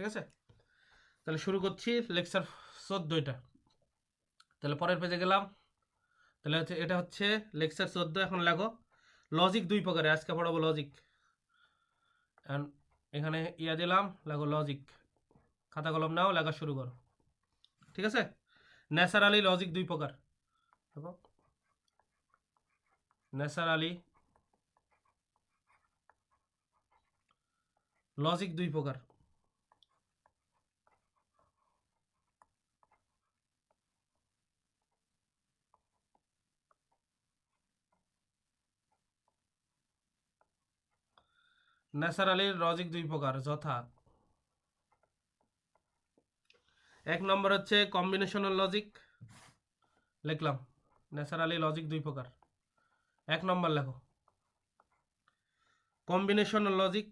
ঠিক আছে? তাহলে শুরু করছি লেকচার চোদ্দোটা তাহলে পরের পেজে গেলাম। তাহলে হচ্ছে, এটা হচ্ছে লেকচার চোদ্দ, এখন লেখো লজিক দুই প্রকারে, আজকে পড়াবো লজিক এখানে ইয়া দিলাম লেখো লজিক খাতা কলম নাও লেখা শুরু করো। ঠিক আছে? ন্যাচারালি লজিক দুই প্রকার। ন্যাচারালি লজিক দুই প্রকার। ন্যাচারালির লজিক দুই প্রকার, যথা। এক নম্বর হচ্ছে কম্বিনেশনাল লজিক লিখলাম ন্যাচারালি লজিক দুই প্রকার। এক নম্বর লেখো। কম্বিনেশনাল লজিক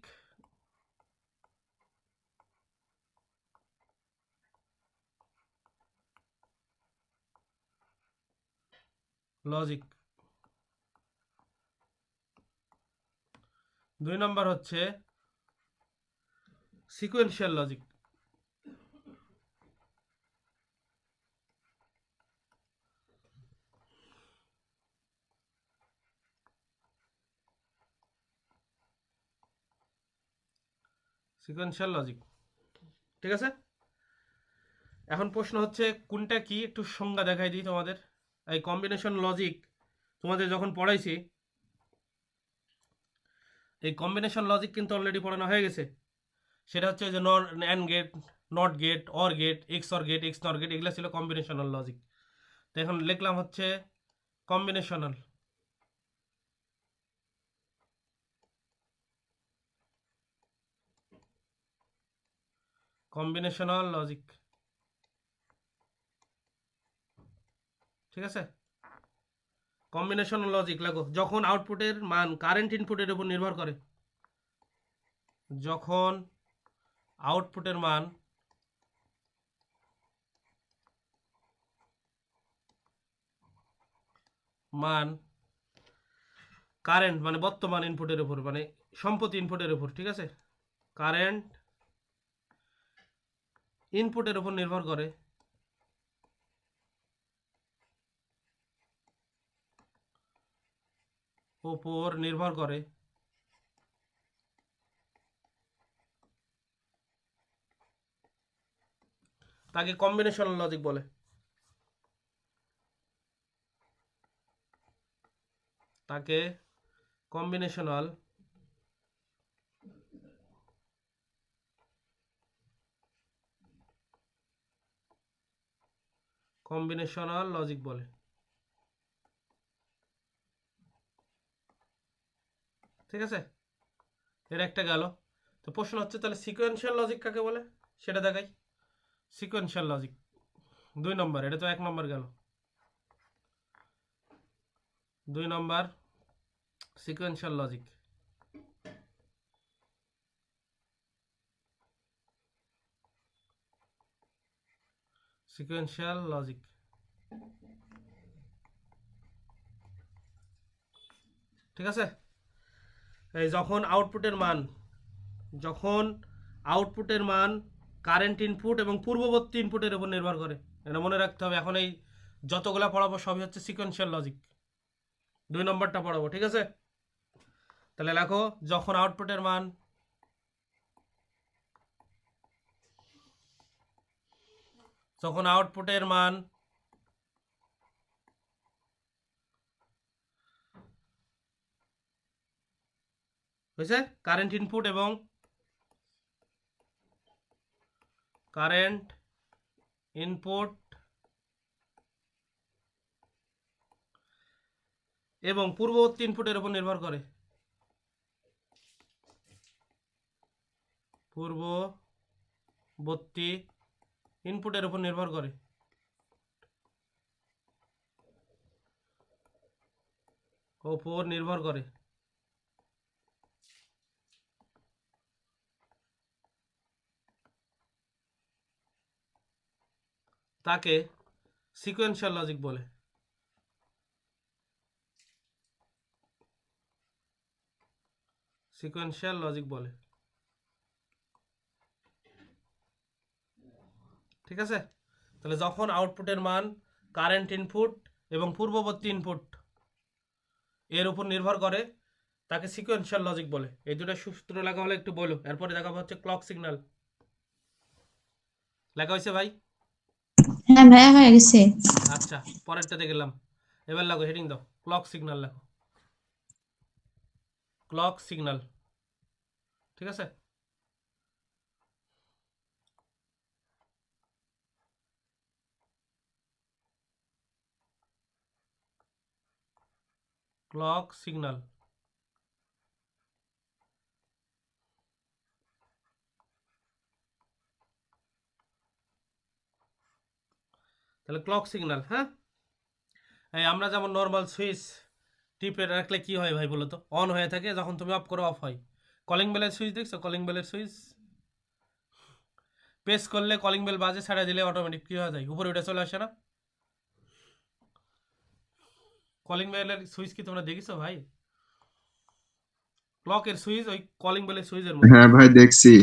লজিক দুই নম্বর হচ্ছে সিকুয়েন্সিয়াল লজিক সিকোয়েন্সিয়াল লজিক ঠিক আছে? এখন প্রশ্ন হচ্ছে, কোনটা কি? একটু সংজ্ঞা দেখাই দিই তোমাদের। এই কম্বিনেশন লজিক তোমাদের যখন পড়াইছি এই কম্বিনেশন লজিক কিন্তু অলরেডি পড়ানো হয়ে গেছে। সেটা হচ্ছে যে NOR AND gate NOT gate OR gate XOR gate XNOR gate এগুলো ছিল কম্বিনেশনাল লজিক তো এখন লিখলাম হচ্ছে কম্বিনেশনাল কম্বিনেশনাল লজিক ঠিক আছে? কম্বিনেশন লজিক লাগো। যখন আউটপুটের মান কারেন্ট ইনপুটের উপর নির্ভর করে, যখন আউটপুটের মান মান কারেন্ট মানে বর্তমান ইনপুটের উপর মানে সম্পত্তি ইনপুটের উপর, ঠিক আছে? কারেন্ট ইনপুটের উপর নির্ভর করে ওপর নির্ভর করে। তাকে কম্বিনেশন লজিক বলে। তাকে কম্বিনেশনাল কম্বিনেশনাল লজিক বলে। ঠিক আছে? এর একটা গেল। তো প্রশ্ন হচ্ছে, তাহলে সিকোয়েন্সিয়াল লজিক কাকে বলে? সেটা দেখাই। সিকোয়েন্সিয়াল লজিক দুই নম্বর, এটা তো এক নম্বর গেল। দুই নম্বর সিকোয়েন্সিয়াল লজিক সিকোয়েন্সিয়াল লজিক ঠিক আছে? যখন আউটপুটের মান, যখন আউটপুটের মান কারেন্ট ইনপুট এবং পূর্ববর্তী ইনপুটের উপর নির্ভর করে। এটা মনে রাখতে হবে, এখন এই যতগুলা পড়াবো সবই হচ্ছে সিকোয়েন্সিয়াল লজিক দুই নম্বরটা পড়াবো, ঠিক আছে? তাহলে লেখো, যখন আউটপুটের মান যখন আউটপুটের মান হয়েছে? কারেন্ট ইনপুট এবং কারেন্ট ইনপুট এবং পূর্ববর্তী ইনপুটের উপর নির্ভর করে। পূর্ববর্তী ইনপুটের উপর নির্ভর করে। ওপর নির্ভর করে। তাকে সিকোয়েন্সিয়াল লজিক বলে। সিকোয়েন্সিয়াল লজিক বলে। ঠিক আছে? তাহলে যখন আউটপুটের মান কারেন্ট ইনপুট এবং পূর্ববর্তী ইনপুট এর উপর নির্ভর করে, তাকে সিকোয়েন্সিয়াল লজিক বলে। এই দুটো সূত্র লেখা হলে একটু বলো এরপরে দেখাবো হচ্ছে ক্লক সিগন্যাল লেখা হয়েছে ভাই? হ্যাঁ ভাইয়া হয়ে গেছে। আচ্ছা পরেরটাতে গেলাম এবার লাগো হেডিং দাও। ক্লক সিগন্যাল লেখো ক্লক সিগন্যাল ঠিক আছে? ক্লক সিগন্যাল তাহলে ক্লক সিগন্যাল হ্যাঁ? এই আমরা যেমন নর্মাল সুইচ টিপে রাখলে কি হয় ভাই বলো তো অন হয়ে থাকে যখন তুমি অফ করো অফ হয়। কলিং বেলের সুইচ দেখছ? কলিং বেলের সুইচ প্রেস করলে কলিং বেল বাজে ছাড়া দিলে অটোমেটিক কি হয়ে যায়? উপরে উঠে চলে আসে না? কলিং বেলের সুইচ কি তোমরা দেখেছ ভাই? ক্লকের সুইচ ওই কলিং বেলের সুইচের মতো হ্যাঁ ভাই দেখছি।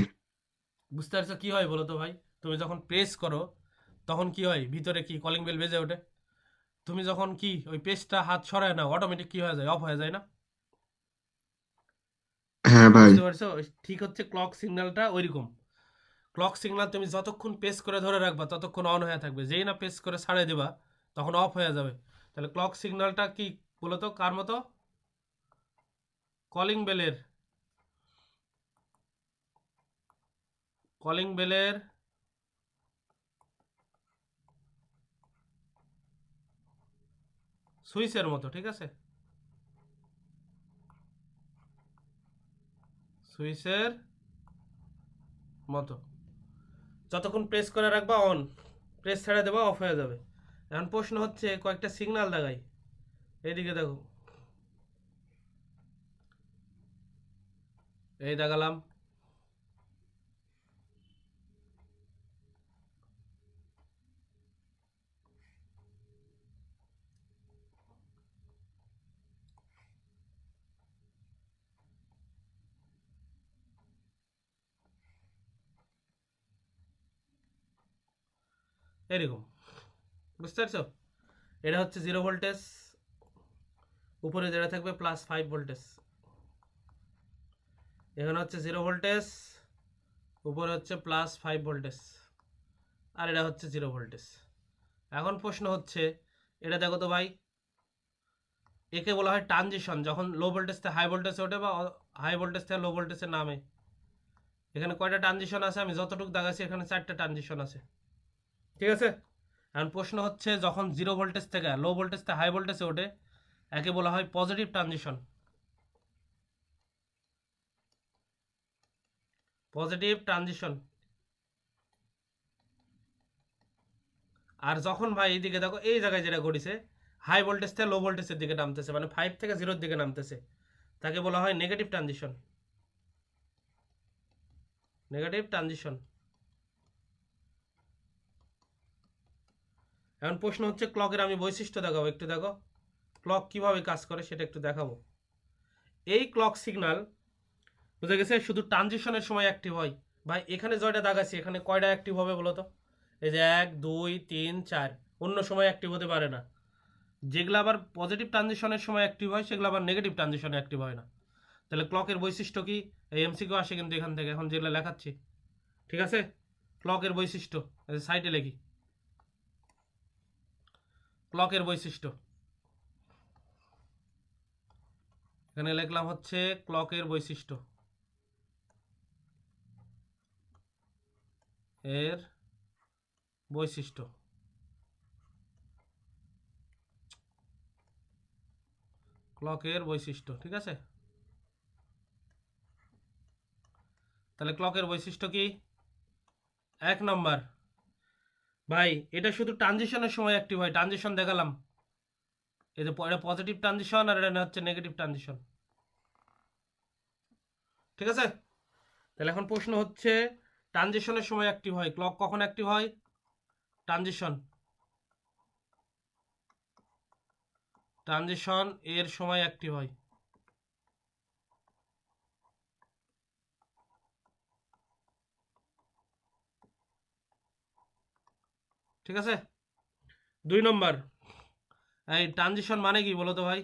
বুঝতে পারছ কি হয় বলো তো ভাই? তুমি যখন প্রেস করো তখন কি হয়? ভিতরে কি কলিং বেল বেজে ওঠে? তুমি যখন কি ওই পেজটা হাত সরায় না অটোমেটিক কি হয়ে যায়? অফ হয়ে যায় না? হ্যাঁ ভাই। ঠিক হচ্ছে ক্লক সিগন্যালটা ওইরকম। ক্লক সিগন্যাল তুমি যতক্ষণ প্রেস করে ধরে রাখবা ততক্ষণ অন হয়ে থাকবে। যেই না পেস করে ছাড়িয়ে দেবা তখন অফ হয়ে যাবে। তাহলে ক্লক সিগন্যালটা কি বলতো? কার মতো? কলিং বেলের কলিং বেলের সুইচের মতো, ঠিক আছে? সুইচের মতো। যতক্ষণ প্রেস করে রাখবা অন প্রেস ছেড়ে দেবা অফ হয়ে যাবে। এখন প্রশ্ন হচ্ছে, কয়েকটা সিগন্যাল দেখাই এইদিকে দেখো। এই দেখালাম। এরকম। বুঝতে পারছ? এটা হচ্ছে জিরো ভোল্টেজ উপরে যেটা থাকবে প্লাস ফাইভ ভোল্টেজ এখানে হচ্ছে জিরো ভোল্টেজ উপরে হচ্ছে প্লাস ফাইভ ভোল্টেজ আর এটা হচ্ছে জিরো ভোল্টেজ এখন প্রশ্ন হচ্ছে, এটা দেখো তো ভাই, একে বলা হয় ট্রানজিশন যখন লো ভোল্টেজ থেকে হাই ভোল্টেজে ওঠে বা হাই ভোল্টেজ থেকে লো ভোল্টেজে নামে। এখানে কয়টা ট্রানজিশন আছে? আমি যতটুকু দেখাচ্ছি, এখানে চারটে ট্রানজিশন আছে। ঠিক আছে? এখন প্রশ্ন হচ্ছে, যখন জিরো ভোল্টেজ থেকে লো ভোল্টেজ থেকে হাই ভোল্টেজে ওঠে, একে বলা হয় পজিটিভ ট্রানজিশন পজিটিভ ট্রানজিশন আর যখন ভাই এইদিকে দেখো, এই জায়গায় যেটা ঘটেছে হাই ভোল্টেজ থেকে লো ভোল্টেজের দিকে নামতেছে মানে ফাইভ থেকে জিরোর দিকে নামতেছে, তাকে বলা হয় নেগেটিভ ট্রানজিশন নেগেটিভ ট্রানজিশন এখন প্রশ্ন হচ্ছে ক্লকের আমি বৈশিষ্ট্য দেখাবো, একটু দেখো। ক্লক কীভাবে কাজ করে সেটা একটু দেখাবো। এই ক্লক সিগন্যাল বুঝে গেছে, শুধু ট্রানজিশনের সময় অ্যাক্টিভ হয়। ভাই, এখানে জয়টা দাগাচ্ছি এখানে কয়টা অ্যাক্টিভ হবে বলো তো এই যে এক, দুই, তিন, চার, অন্য সময় অ্যাক্টিভ হতে পারে না। যেগুলো আবার পজিটিভ ট্রানজিশনের সময় অ্যাক্টিভ হয়, সেগুলো আবার নেগেটিভ ট্রানজিশনে অ্যাক্টিভ হয় না। তাহলে ক্লকের বৈশিষ্ট্য কি? এই এমসিকিউ আসে কিন্তু এখান থেকে, এখন যেগুলো লেখাচ্ছি। ঠিক আছে? ক্লকের বৈশিষ্ট্য সাইডে লিখি। ক্লকের বৈশিষ্ট্য। এখানে লিখলাম হচ্ছে ক্লকের বৈশিষ্ট্য। এর বৈশিষ্ট্য। ক্লকের বৈশিষ্ট্য, ঠিক আছে? তাহলে ক্লকের বৈশিষ্ট্য কি? এক নম্বর। ভাই, এটা শুধু ট্রানজিশনের সময় অ্যাক্টিভ হয়। ট্রানজিশন দেখালাম। এটা এটা পজিটিভ ট্রানজিশন আর এটা হচ্ছে নেগেটিভ ট্রানজিশন ঠিক আছে? তাহলে এখন প্রশ্ন হচ্ছে ট্রানজিশনের সময় অ্যাক্টিভ হয়। ক্লক কখন অ্যাক্টিভ হয়? ট্রানজিশন ট্রানজিশন এর সময় অ্যাক্টিভ হয়। ঠিক আছে? দুই নম্বর। এই ট্রানজিশন মানে কি বলো তো ভাই?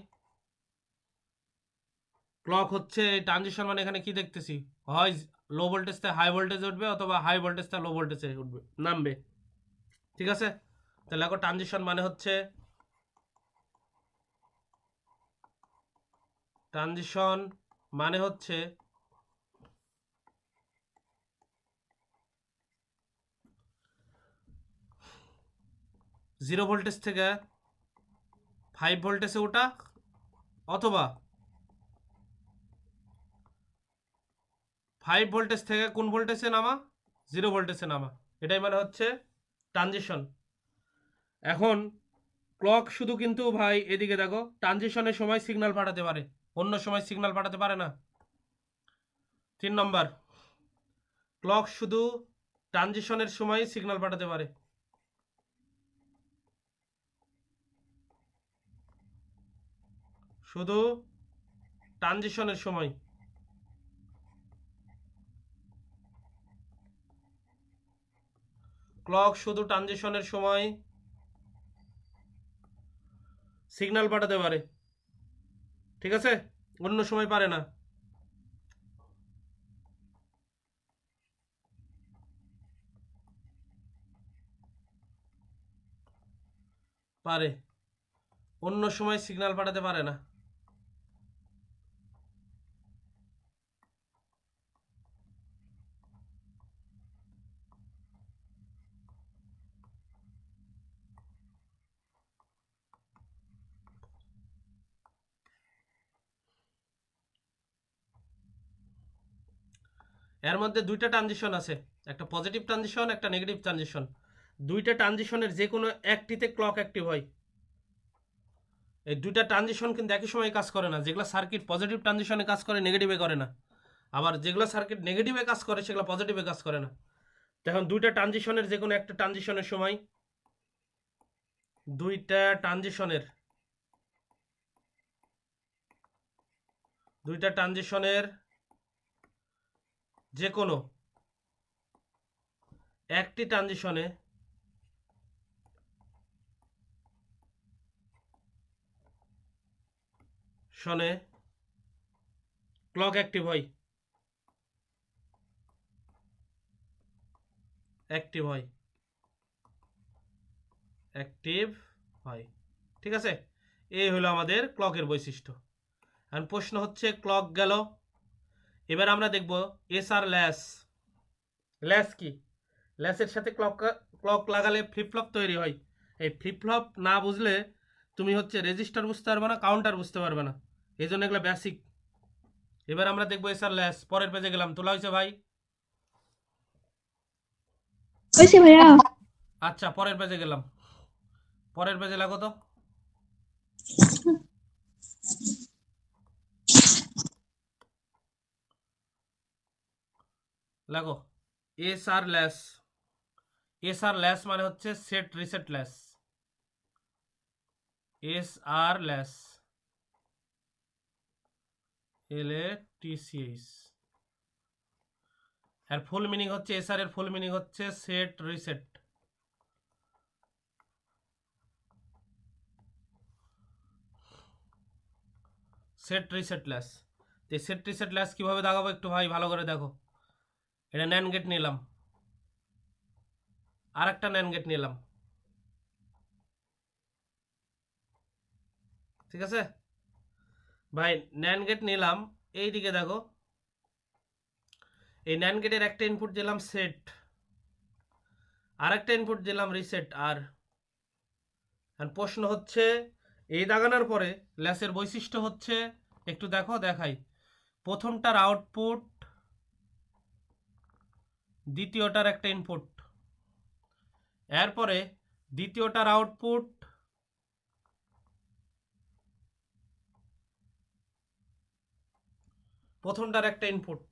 ক্লক হচ্ছে, এই ট্রানজিশন মানে এখানে কি দেখতেছি? হয় লো ভোল্টেজ থেকে হাই ভোল্টেজ উঠবে অথবা হাই ভোল্টেজ থেকে লো ভোল্টেজে উঠবে, নামবে। ঠিক আছে? তাহলে এখন ট্রানজিশন মানে হচ্ছে ট্রানজিশন মানে হচ্ছে জিরো ভোল্টেজ থেকে ফাইভ ভোল্টেজে ওঠা অথবা ফাইভ ভোল্টেজ থেকে কোন ভোল্টেজে নামা? জিরো ভোল্টেজে নামা। এটাই মানে হচ্ছে ট্রানজিশন এখন ক্লক শুধু কিন্তু ভাই এদিকে দেখো ট্রানজিশনের সময় সিগন্যাল পাঠাতে পারে। অন্য সময় সিগন্যাল পাঠাতে পারে না। তিন নম্বর ক্লক শুধু ট্রানজিশনের সময় সিগন্যাল পাঠাতে পারে। শুধু ট্রানজিশনের সময়। ক্লক শুধু ট্রানজিশনের সময় সিগনাল পাঠাতে পারে। ঠিক আছে? অন্য সময় পারে না। পারে। অন্য সময় সিগন্যাল পাঠাতে পারে না। এর মধ্যে দুইটা ট্রানজিশন আছে। একটা পজিটিভ ট্রানজিশন একটা নেগেটিভ ট্রানজিশন দুইটা ট্রানজিশনের যে কোনো একটিতে ক্লক অ্যাক্টিভ হয়। এই দুইটা ট্রানজিশন কিন্তু একই সময় কাজ করে না। যেগুলো সার্কিট পজিটিভ ট্রানজিশনে কাজ করে নেগেটিভে করে না। আবার যেগুলো সার্কিট নেগেটিভে কাজ করে, সেগুলো পজিটিভে কাজ করে না। তখন দুইটা ট্রানজিশনের যে কোনো একটা ট্রানজিশনের সময় দুইটা ট্রানজিশনের দুইটা ট্রানজিশনের যে কোনো একটি ট্রানজিশনে শনে, ক্লক অ্যাক্টিভ হয়। অ্যাক্টিভ হয়। অ্যাক্টিভ হয়। ঠিক আছে? এই হলো আমাদের ক্লকের বৈশিষ্ট্য। এখন প্রশ্ন হচ্ছে, ক্লক গেল এবার আমরা দেখব এস আর ল্যাস। ল্যাস কি? ল্যাসের সাথে ক্লক ক্লক লাগালে ফ্লিপফ্লপ তৈরি হয়। এই ফ্লিপফ্লপ না বুঝলে তুমি হচ্ছে রেজিস্টার বুঝতে পারবে না কাউন্টার বুঝতে পারবে না। এই জন্য এগুলো বেসিক এবার আমরা দেখব এস আর ল্যাস। পরের পেজে গেলাম। তোলা হয়েছে ভাই? আচ্ছা পরের পেজে গেলাম। পরের পেজে লাগো তো। লাগো। এস আর ল্যাস এস আর ল্যাস মানে হচ্ছে set reset latch S R latch L A TCS এর ফুল মিনিং হচ্ছে এস আর এর ফুল মিনিং হচ্ছে set reset set reset latch set reset latch কীভাবে দাগাবো একটু ভাই, ভালো করে দেখো। এটা ন্যান গেট নিলাম। আর একটা ন্যান গেট নিলাম। ঠিক আছে? ভাই ন্যান গেট নিলাম। এই দিকে দেখো। এই ন্যান গেটের একটা ইনপুট দিলাম সেট আর একটা ইনপুট দিলাম রিসেট আর প্রশ্ন হচ্ছে, এই দাগানোর পরে ল্যাসের বৈশিষ্ট্য হচ্ছে, একটু দেখো, দেখাই। প্রথমটার আউটপুট দ্বিতীয়টার একটা ইনপুট এরপরে দ্বিতীয়টার আউটপুট প্রথমটার একটা ইনপুট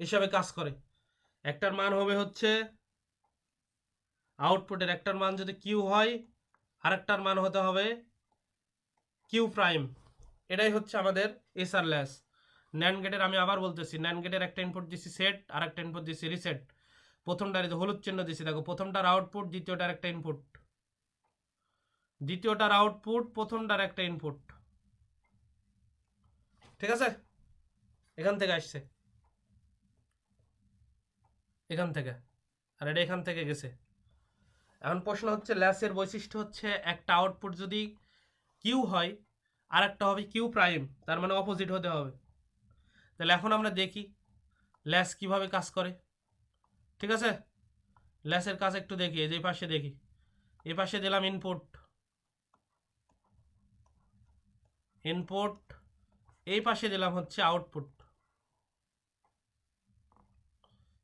হিসাবে কাজ করে। একটার মান হবে হচ্ছে আউটপুটের একটার মান যদি কিউ হয়, আরেকটার মান হতে হবে কিউ প্রাইম এটাই হচ্ছে আমাদের এসআর ল্যাস। ন্যান গেটের আমি আবার বলতেছি ন্যান গেটের একটা ইনপুট দিছি সেট আর একটা ইনপুট দিছি রিসেট প্রথমটার হলুদ চিহ্ন দিছি, দেখো, প্রথমটার আউটপুট দ্বিতীয়টার একটা ইনপুট দ্বিতীয়টার আউটপুট প্রথমটার একটা ইনপুট ঠিক আছে? এখান থেকে আসছে। এখান থেকে। আর এটা এখান থেকে গেছে। এখন প্রশ্ন হচ্ছে ল্যাসের বৈশিষ্ট্য হচ্ছে একটা আউটপুট যদি কিউ হয় আর একটা হবে কিউ প্রাইম তার মানে অপোজিট হতে হবে। তাহলে এখন আমরা দেখি ল্যাস কীভাবে কাজ করে। ঠিক আছে? ল্যাসের কাজ একটু দেখি, এই যে পাশে দেখি। এই পাশে দিলাম ইনপুট ইনপুট এই পাশে দিলাম হচ্ছে আউটপুট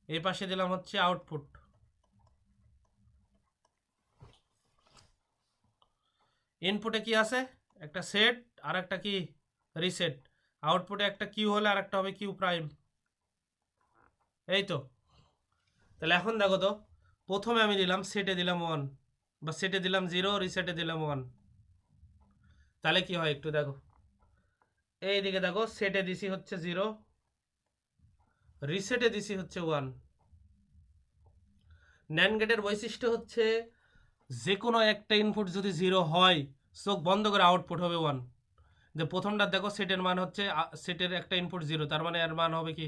এই পাশে দিলাম হচ্ছে আউটপুট ইনপুটে কি আছে? একটা সেট আর একটা কি? রিসেট আউটপুটে একটা কিউ হলে আর একটা হবে কিউ প্রাইম এই তো তাহলে এখন দেখো তো, প্রথমে আমি দিলাম সেটে দিলাম ওয়ান বা সেটে দিলাম জিরো রিসেটে দিলাম ওয়ান তাহলে কি হয় একটু দেখো। এই দিকে দেখো সেটে দিছি হচ্ছে জিরো রিসেটে দিছি হচ্ছে ওয়ান ন্যান গেটের বৈশিষ্ট্য হচ্ছে যে কোনো একটা ইনপুট যদি জিরো হয় চোখ বন্ধ করে আউটপুট হবে ওয়ান যে প্রথমটা দেখো সেটের মান হচ্ছে সেটের একটা ইনপুট জিরো তার মানে এর মান হবে কি?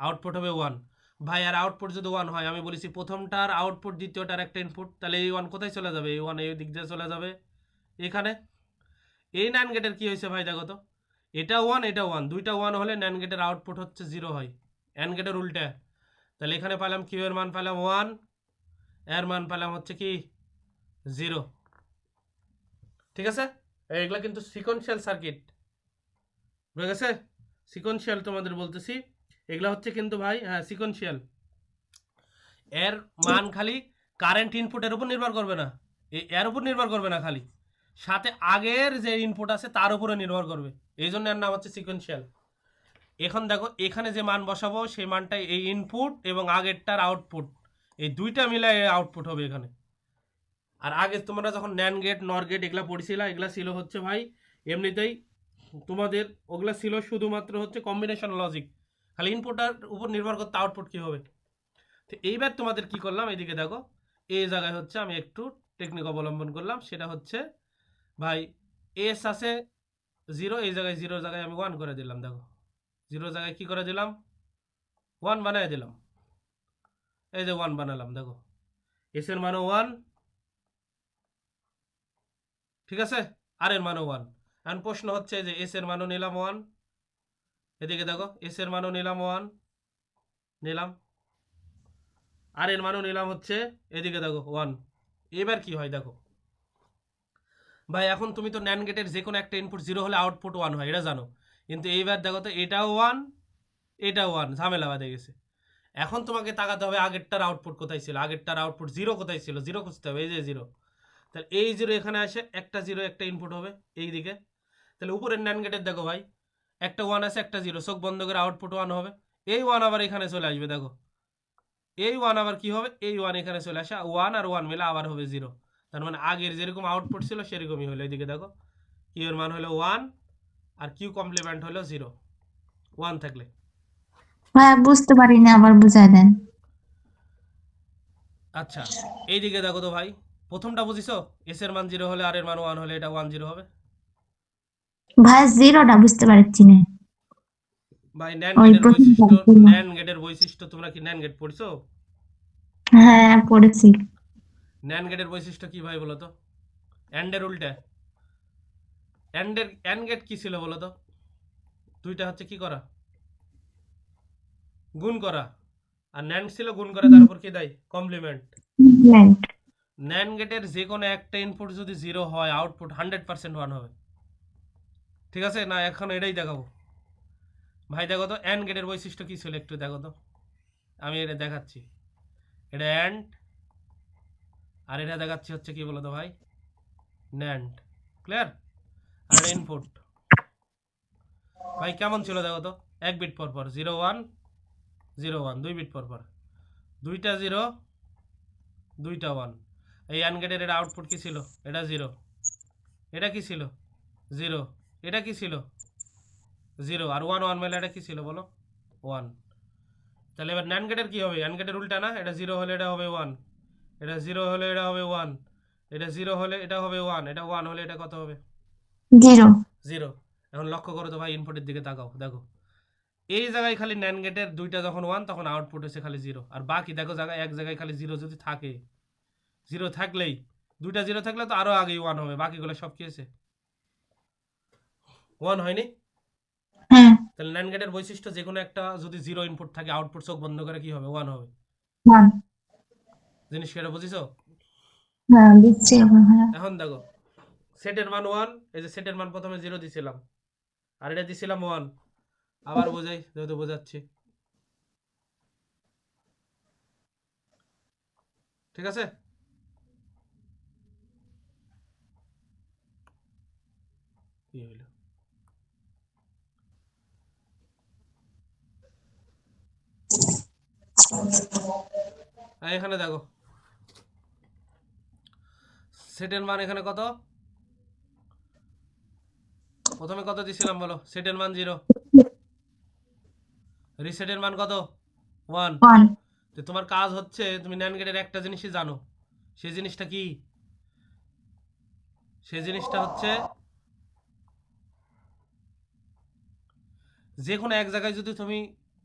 আউটপুট হবে ওয়ান ভাই, আর আউটপুট যদি ওয়ান হয়, আমি বলেছি প্রথমটার আউটপুট দ্বিতীয়টার একটা ইনপুট তাহলে এই ওয়ান কোথায় চলে যাবে? এই ওয়ান এই দিক দিয়ে চলে যাবে। এখানে? এই নাইন গেটের কী হয়েছে ভাই, দেখো তো? এটা ওয়ান এটা ওয়ান দুইটা ওয়ান হলে ন্যান গেটের আউটপুট হচ্ছে জিরো হয়। অ্যান গেটের উল্টা। তাহলে এখানে পেলাম কিউ এর মান পেলাম ওয়ানের মান পেলাম হচ্ছে কি? জিরো ঠিক আছে? এইগুলা কিন্তু সিকোয়েন্সিয়াল সার্কিট বুঝে গেছে? সিকোয়েন্সিয়াল তোমাদের বলতেছি। এগুলা হচ্ছে কিন্তু ভাই হ্যাঁ সিকোয়েন্সিয়াল এর মান খালি কারেন্ট ইনপুটের উপর নির্ভর করবে না। এর উপর নির্ভর করবে না খালি। সাথে আগের যে ইনপুট আছে তার উপরে নির্ভর করবে। এই জন্য এর নাম হচ্ছে সিকোয়েন্সিয়াল এখন দেখো, এখানে যে মান বসাবো, সেই মানটাই এই ইনপুট এবং আগেরটার আউটপুট এই দুইটা মিলাই আউটপুট হবে এখানে। আর আগে তোমরা যখন ন্যান গেট নর গেট এগুলা পড়ছিলা, এগুলা ছিল হচ্ছে ভাই এমনিতেই তোমাদের, ওগুলা ছিল শুধুমাত্র হচ্ছে কম্বিনেশন লজিক খালি ইনপুটার উপর নির্ভর করতে আউটপুট কী হবে। তো এইবার তোমাদের কি করলাম, এইদিকে দেখো, এই জায়গায় হচ্ছে আমি একটু টেকনিক অবলম্বন করলাম, সেটা হচ্ছে ভাই এস আছে জিরো এই জায়গায় জিরো জায়গায় আমি ওয়ান করে দিলাম, দেখো। জিরো জায়গায় কি করে দিলাম? ওয়ান বানায় দিলাম। এই যে ওয়ান বানালাম, দেখো। এস এর মানও ওয়ান ঠিক আছে? আর এর মানও ওয়ান এখন প্রশ্ন হচ্ছে যে এস এর মানও নিলাম ওয়ান এদিকে দেখো এস এর মানও নিলাম ওয়ান নিলাম। আর এর মানও নিলাম হচ্ছে, এদিকে দেখো ওয়ান এবার কি হয় দেখো? ভাই, এখন তুমি তো ন্যান গেটের যে কোনো একটা ইনপুট জিরো হলে আউটপুট ওয়ান হয়, এটা জানো। কিন্তু এইবার দেখো তো, এটাও ওয়ান এটাও ওয়ান ঝামেলা বাঁধে গেছে। এখন তোমাকে তাকাতে হবে আগেরটার আউটপুট কোথায় ছিল? আগেরটার আউটপুট জিরো কোথায় ছিল? জিরো খুঁজতে হবে, এই যে জিরো তাহলে এই জিরো এখানে আসে একটা জিরো একটা ইনপুট হবে এই দিকে তাহলে উপরের ন্যান গেটের দেখো ভাই একটা ওয়ান আছে একটা জিরো চোখ বন্ধ করে আউটপুট ওয়ান হবে। এই ওয়ান আবার এখানে চলে আসবে দেখো। এই ওয়ান আবার কি হবে? এই ওয়ান এখানে চলে আসে। ওয়ান আর ওয়ান মিলে আবার হবে জিরো তার মানে আগের যেরকম আউটপুট ছিল সেরকমই হলো। এদিকে দেখো কিউ এর মান হলো ওয়ান আর কিউ কমপ্লিমেন্ট হলো জিরো ওয়ান থাকলে। ভাইয়া বুঝতে পারি না আবার বুঝাই দেন। আচ্ছা এইদিকে দেখো তো ভাই। প্রথমটা বুঝিছো? এস এর মান জিরো হলে আর এর মান ওয়ান হলে এটা ওয়ান জিরো হবে? ভাইয়া জিরোটা বুঝতে পারছি না। ভাই ন্যান গেটের বৈশিষ্ট্য। ন্যান গেটের বৈশিষ্ট্য তোমরা কি ন্যান গেট পড়ছো? হ্যাঁ পড়েছি। ন্যান গেটের বৈশিষ্ট্য কি ভাই বলো তো? অ্যান্ডের উল্টা। অ্যান্ডের অ্যান্ড গেট কি ছিল বলো তো? দুইটা হচ্ছে কি করা? গুণ করা। আর ন্যান্ড ছিল গুণ করা তার উপর কি দেয়? কমপ্লিমেন্ট ন্যান গেটের যে কোনো একটা ইনপুট যদি জিরো হয় আউটপুট হান্ড্রেড পার্সেন্ট ওয়ান হবে। ঠিক আছে? না, এখন এটাই দেখাবো। ভাই, দেখো তো অ্যান্ড গেটের বৈশিষ্ট্য কী ছিল একটু দেখো তো। আমি এটা দেখাচ্ছি। এটা অ্যান্ড আর এটা দেখাচ্ছি হচ্ছে কি বলো তো ভাই? ন্যান্ড ক্লিয়ার আর ইনপুট ভাই, কেমন ছিল দেখো তো? এক বিট পর পর জিরো ওয়ান জিরো ওয়ান দুই বিট পর পর। দুইটা জিরো দুইটা ওয়ান এই আনগেটের এটা আউটপুট কী ছিল? এটা জিরো এটা কি ছিল? জিরো এটা কি ছিল? জিরো আর ওয়ান ওয়ান মেলে এটা কী ছিল বলো? ওয়ান তাহলে এবার ন্যান গেটের কি হবে? অ্যান গেটের উল্টা না? এটা জিরো হলে এটা হবে ওয়ান এটা জিরো হলে এটা হবে ওয়ান এটা জিরো হলে এটা হবে ওয়ান এটা ওয়ান হলে এটা কত হবে? জিরো জিরো এখন লক্ষ্য করো তো ভাই ইনপুটের দিকে তাকাও। দেখো। এই জায়গায় খালি ন্যান গেটের দুইটা যখন ওয়ান তখন আউটপুট হচ্ছে খালি জিরো আর বাকি দেখো জায়গায় এক জায়গায় খালি জিরো যদি থাকে। জিরো থাকলেই দুইটা জিরো থাকলে তো আরও আগেই ওয়ান হবে বাকিগুলো সব কি আছে ওয়ান হয়নি? হ্যাঁ তাহলে ন্যান গেটের বৈশিষ্ট্য যে কোনো একটা যদি জিরো ইনপুট থাকে আউটপুট চোখ বন্ধ করে কি হবে? ওয়ান হবে। জিনিস কেটে বুঝিছো? হ্যাঁ হ্যাঁ। এখন দেখো সেটের মান ওয়ান এই যে সেটের মান প্রথমে জিরো দিছিলাম। আর এটা দিছিলাম ওয়ান আবার বোঝাই যেহেতু বোঝাচ্ছি। ঠিক আছে কি হইল আর এখানে দেখো। সেটের মান এখানে কত? প্রথমে কত দিছিলাম বলো? সেটের মান জিরো রিসেটের মান কত? ওয়ান ওয়ান তো তোমার কাজ হচ্ছে তুমি ন্যান গেটের একটা জিনিসই জানো। সেই জিনিসটা কি? সেই জিনিসটা হচ্ছে যে কোনো এক জায়গায় যদি তুমি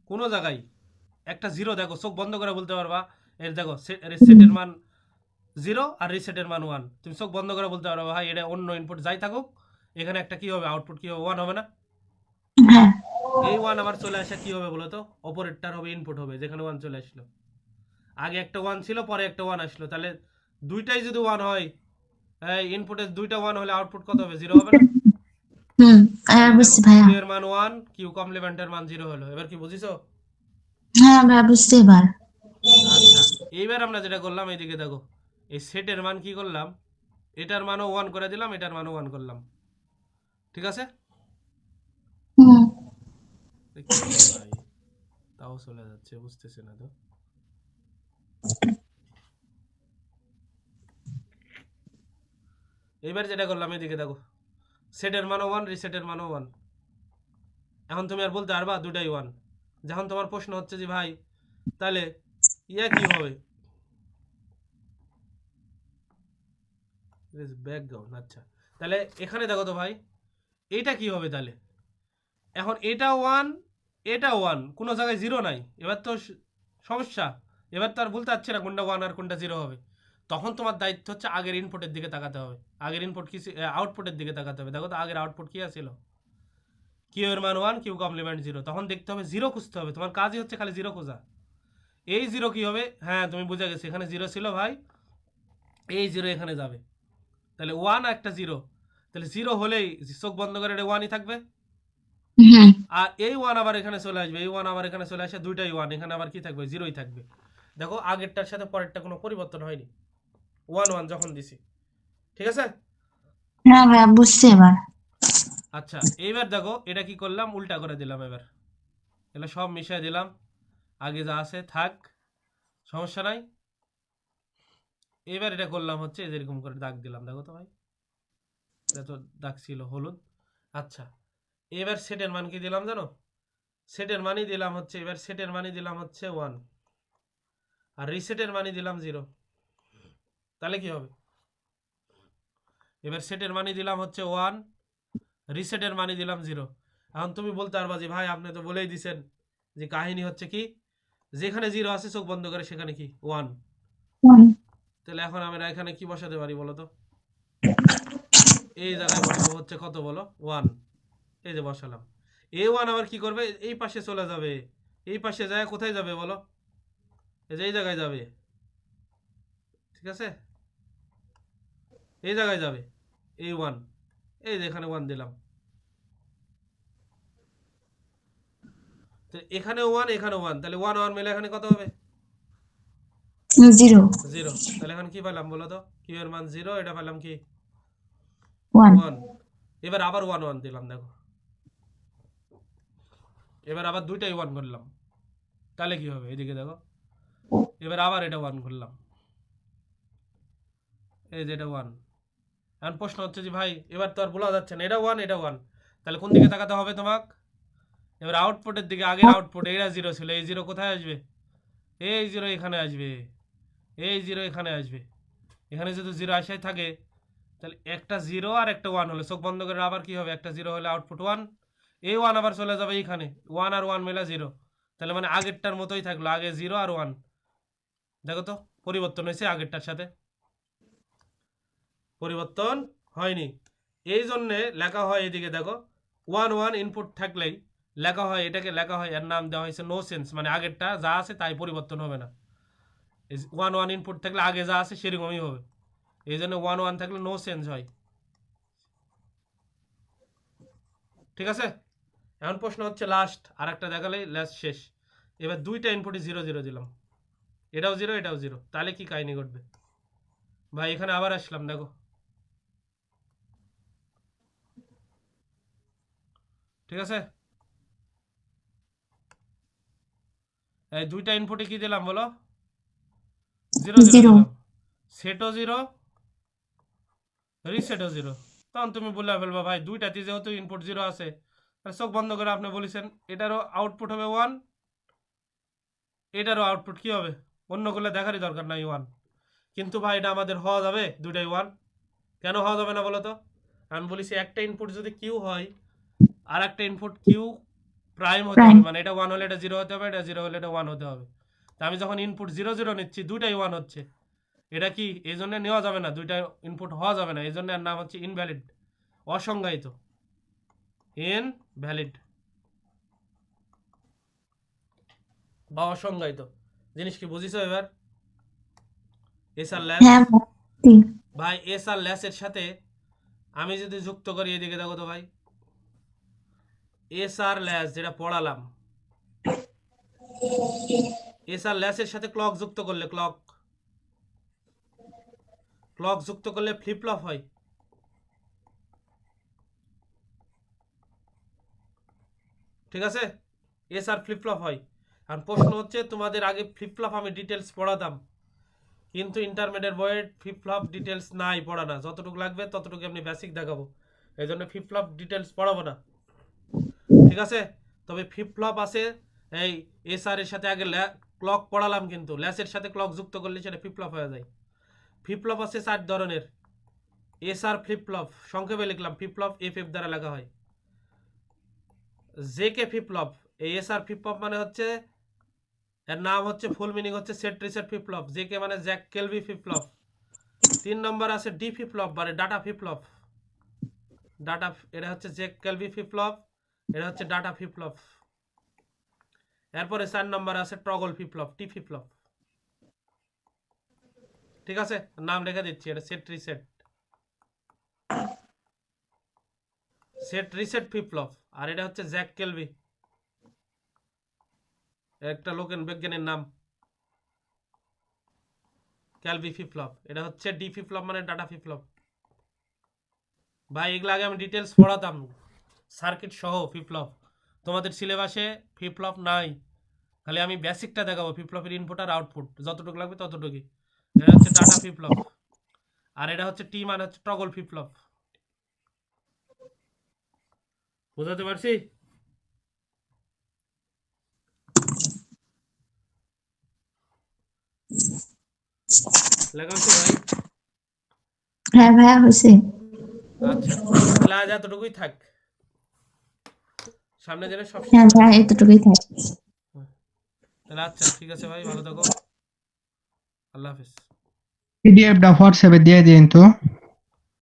কোনো জায়গায় একটা জিরো দেখো চোখ বন্ধ করে বলতে পারবা। এর দেখো সেটের মান জিরো আর রিসেটের মান ওয়ান তুমি চোখ বন্ধ করে বলতে পারবা ভাই এটা অন্য ইনপুট যাই থাকুক এখানে একটা কি হবে আউটপুট কি হবে ওয়ান হবে না? হ্যাঁ এই ওয়ান আবার চলে আসা কি হবে বলো তো? অপরেরটার হবে ইনপুট হবে যেখানে ওয়ান চলে আসলো। আগে একটা ওয়ান ছিল পরে একটা ওয়ান আসলো। তাহলে দুইটাই যদি ওয়ান হয় ইনপুটে দুইটা ওয়ান হলে আউটপুট কত হবে? জিরো হবে না? হুম এবার বুঝছি ভাইয়া। এর মান ওয়ান কিউ কমপ্লিমেন্টের মান জিরো হলো। এবার কি বুঝিছো? হ্যাঁ আচ্ছা এইবার আমরা যেটা করলাম এইদিকে দেখো এই সেটের মান কি করলাম? এটার মানও ওয়ান করে দিলাম এটার মানও ওয়ান করলাম। ঠিক আছে? তাও চলে যাচ্ছে বুঝতেছে না তো। এবার যেটা করলাম এদিকে দেখো সেটের মানও ওয়ান রিসেটের মানও ওয়ান এখন তুমি আর বলতে পারবা দুটাই ওয়ান যখন তোমার প্রশ্ন হচ্ছে যে ভাই, তাহলে ইয়া কি হবে? ব্যাকগ্রাউন্ড আচ্ছা। তাহলে এখানে দেখো তো ভাই এটা কি হবে তাহলে? এখন এটা ওয়ান এটা ওয়ান কোনো জায়গায় জিরো নাই। এবার তো সমস্যা। এবার তো আর বলতে পারছি না কোনটা ওয়ান আর কোনটা জিরো হবে। তখন তোমার দায়িত্ব হচ্ছে আগের ইনপুটের দিকে তাকাতে হবে। আগের ইনপুট কি আউটপুটের দিকে তাকাতে হবে। দেখো তো আগের আউটপুট কি আছিল কিউ এর মান ওয়ান কিউ কমপ্লিমেন্ট জিরো তখন দেখতে হবে জিরো খুঁজতে হবে। তোমার কাজই হচ্ছে খালি জিরো খোঁজা। এই জিরো কি হবে? হ্যাঁ তুমি বুঝে গেছো এখানে জিরো ছিল ভাই। এই জিরো এখানে যাবে। তাহলে ওয়ান একটা জিরো তাহলে জিরো হলেই চোখ বন্ধ করে এটা ওয়ানই থাকবে। আর এই ওয়ান আবার এখানে চলে আসবে। এই ওয়ান আবার এখানে চলে আসে দুইটাই ওয়ান এখানে আবার কি থাকবে? জিরোই থাকবে। দেখো আগেরটার সাথে পরেরটা কোনো পরিবর্তন হয়নি। ওয়ান ওয়ান যখন দিছি। ঠিক আছে? হ্যাঁ ভাইয়া বুঝছি এবার। আচ্ছা এইবার দেখো, এটা কি করলাম? উল্টা করে দিলাম এবার। এগুলো সব মিশিয়ে দিলাম। আগে যা আছে থাক, সমস্যা নাই। এবার এটা করলাম হচ্ছে এরকম করে দাগ দিলাম, দেখো তো ভাই। এটা তো দাগ ছিল, হলুদ। আচ্ছা এবার সেটের মান কি দিলাম জানো? সেটের মানই দিলাম হচ্ছে, এবার সেটের মানই দিলাম হচ্ছে ওয়ান আর রিসেটের মানই দিলাম জিরো তাহলে কি হবে? এবার সেটের মানই দিলাম হচ্ছে ওয়ান রিসেটের মানি দিলাম জিরো এখন তুমি বলতে পারবা যে ভাই আপনি তো বলেই দিছেন যে কাহিনী হচ্ছে কি? যেখানে জিরো আছে চোখ বন্ধ করে সেখানে কি? ওয়ান তাহলে এখন আমরা এখানে কি বসাতে পারি বলো তো? এই জায়গায় বসাবো হচ্ছে কত বলো? ওয়ান এই যে বসালাম। এ ওয়ান আবার কি করবে? এই পাশে চলে যাবে। এই পাশে যায় কোথায় যাবে বলো? এই যে এই জায়গায় যাবে। ঠিক আছে? এই জায়গায় যাবে। এই ওয়ান এই যে এখানে ওয়ান দিলাম। এখানে ওয়ান এখানে ওয়ান তাহলে ওয়ান ওয়ান মিলে এখানে কত হবে? জিরো। জিরো। তাহলে এখন কি পেলাম বলো তো? কিউ এর মান জিরো এটা পেলাম কি? ওয়ান এবার আবার ওয়ান ওয়ান দিলাম দেখো। এবার আবার দুইটাই ওয়ান করলাম। তাহলে কি হবে? এদিকে দেখো। এবার আবার এটা ওয়ান করলাম। এই যে এটা ওয়ান এখন প্রশ্ন হচ্ছে যে ভাই এবার তো আর বলা যাচ্ছে না এটা ওয়ান এটা ওয়ান তাহলে কোন দিকে তাকাতে হবে তোমাক? এবার আউটপুটের দিকে আগের আউটপুট এরা জিরো ছিল এই জিরো কোথায় আসবে? এই জিরো এখানে আসবে এই জিরো এখানে আসবে। এখানে যদি জিরো আসাই থাকে তাহলে একটা জিরো আর একটা ওয়ান হলে চোখ বন্ধ করে আবার কি হবে? একটা জিরো হলে আউটপুট ওয়ান এই ওয়ান আবার চলে যাবে এইখানে ওয়ান আর ওয়ান মেলা জিরো তাহলে মানে আগেরটার মতোই থাকল আগে জিরো আর ওয়ান দেখো তো পরিবর্তন হয়েছে আগেরটার সাথে। পরিবর্তন হয়নি। এই জন্যে লেখা হয় এদিকে দেখো ওয়ান ওয়ান ইনপুট থাকলেই লেখা হয়, এটাকে লেখা হয়, এর নাম দেওয়া হয়েছে নো সেন্স মানে আগেরটা যা আছে তাই পরিবর্তন হবে না। ওয়ান ওয়ান ইনপুট থাকলে আগে যা আছে সেরকমই হবে। এই জন্য ওয়ান ওয়ান থাকলে নো চেঞ্জ হয়। ঠিক আছে? এখন প্রশ্ন হচ্ছে লাস্ট আর একটা দেখালেই লাস্ট শেষ। এবার দুইটা ইনপুটে জিরো জিরো দিলাম। এটাও জিরো এটাও জিরো তাহলে কি কাহিনি ঘটবে? ভাই, এখানে আবার আসলাম, দেখো। ঠিক আছে? এই দুইটা ইনপুটে কি দিলাম বলো? জিরো জিরো সেটও জিরো রিসেটও জিরো তখন তুমি বলে ফেলবা ভাই দুইটাতে যেহেতু ইনপুট জিরো আছে তাহলে চোখ বন্ধ করে আপনি বলেছেন এটারও আউটপুট হবে ওয়ান এটারও আউটপুট কি হবে? অন্যগুলো দেখারই দরকার নাই ওয়ান কিন্তু ভাই এটা আমাদের হওয়া যাবে দুটাই ওয়ান কেন হওয়া যাবে না বলো তো? আমি বলেছি একটা ইনপুট যদি কিউ হয় আর একটা ইনপুট কিউ প্রাইম হতে হবে মানে এটা ওয়ান হলে এটা জিরো হতে হবে এটা জিরো হলে এটা ওয়ান হতে হবে। তা আমি যখন ইনপুট জিরো জিরো নিচ্ছি দুটাই ওয়ান হচ্ছে। এটা কি? এই জন্য নেওয়া যাবে না দুইটা ইনপুট হওয়া যাবে না এই জন্য এর নাম হচ্ছে ইনভ্যালিড অসংজ্ঞায়িত। ইন ভ্যালিড বা অসংজ্ঞায়িত। জিনিস কি বুঝিছো এবার? এস আর ল্যাস ভাই ভাই এস আর ল্যাসের সাথে আমি যদি যুক্ত করি এদিকে দেখো তো ভাই। এস আর ল্যাস যেটা পড়ালাম। এস আর ল্যাসের সাথে ক্লক যুক্ত করলে ক্লক ক্লক যুক্ত করলে ফ্লিপ ফ্লপ হয়। ঠিক আছে? এস আর ফ্লিপ ফ্লপ হয়। আর প্রশ্ন হচ্ছে, তোমাদের আগে ফ্লিপ ফ্লপ আমি ডিটেলস পড়াতাম। কিন্তু ইন্টারমিডিয়েট বইয়ের ফ্লিপ ফ্লপ ডিটেলস নাই, পড়া না। যতটুকু লাগবে ততটুকু আমি বেসিক দেখাবো। এই জন্য ফ্লিপ ফ্লপ ডিটেলস পড়াবো না। ঠিক আছে? তবে ফ্লিপ ফ্লপ আছে। এই এস আর এর সাথে আগে ক্লক পড়ালাম কিন্তু। ল্যাসের সাথে ক্লক যুক্ত করলে সেটা ফ্লিপ হয়ে যায়। ফ্লিপ ফ্লপ আছে চার ধরনের। এস আর ফ্লিপ ফ্লপ সংক্ষেপে লিখলাম ফ্লিপ ফ্লপ এফ এফ দ্বারা লেখা হয়। জে কে ফ্লিপ এই এস আর ফ্লিপ ফ্লপ মানে হচ্ছে, এর নাম হচ্ছে ফুল মিনিং হচ্ছে set reset flip J K মানে জ্যাক কেলভি ফ্লিপ ফ্লপ তিন নম্বর আছে ডি ফ্লিপ ফ্লপ মানে ডাটা ফ্লিপ ডাটা এটা হচ্ছে জ্যাক কেলভি ফ্লিপ ফ্লপ এটা হচ্ছে ডাটা ফ্লিপ ফ্লপ এরপরে চার নম্বর আছে টগল ফ্লপ টি ফ্লপ ঠিক আছে? নাম রেখে দিচ্ছি, এটা set reset. Set reset flip flop আর এটা হচ্ছে জ্যাক কেলভি। একটা লোকের বিজ্ঞানীর নাম। ক্যালভি ফ্লিপ এটা হচ্ছে ডি ফ্লিপ মানে ডাটা ফ্লিপ ভাই, এগুলো আগে আমি ডিটেলস পড়াতাম। সার্কিট সহ ফ্লিপ তোমাদের সিলেবাসে ফ্লিপ নাই। তাহলে আমি বেসিকটা দেখাবো ফ্লিপ ইনপুট আর আউটপুট যতটুকু লাগবে ততটুকুই। এটা হচ্ছে ডাটা ফ্লিপ আর এটা হচ্ছে টি মানে হচ্ছে টগল ফ্লিপ বোঝাতে পারছি? লেখা ভাই? হ্যাঁ ভাইয়া হয়েছে। আচ্ছা আজ এতটুকুই থাক। সামনে যেন সব হ্যাঁ ভাই এতটুকুই থাকে। তাহলে আচ্ছা ঠিক আছে ভাই ভালো থাকো। আল্লাহ হাফিজ। পিডিএফটা হোয়াটসঅ্যাপে দিয়ে দিন তো।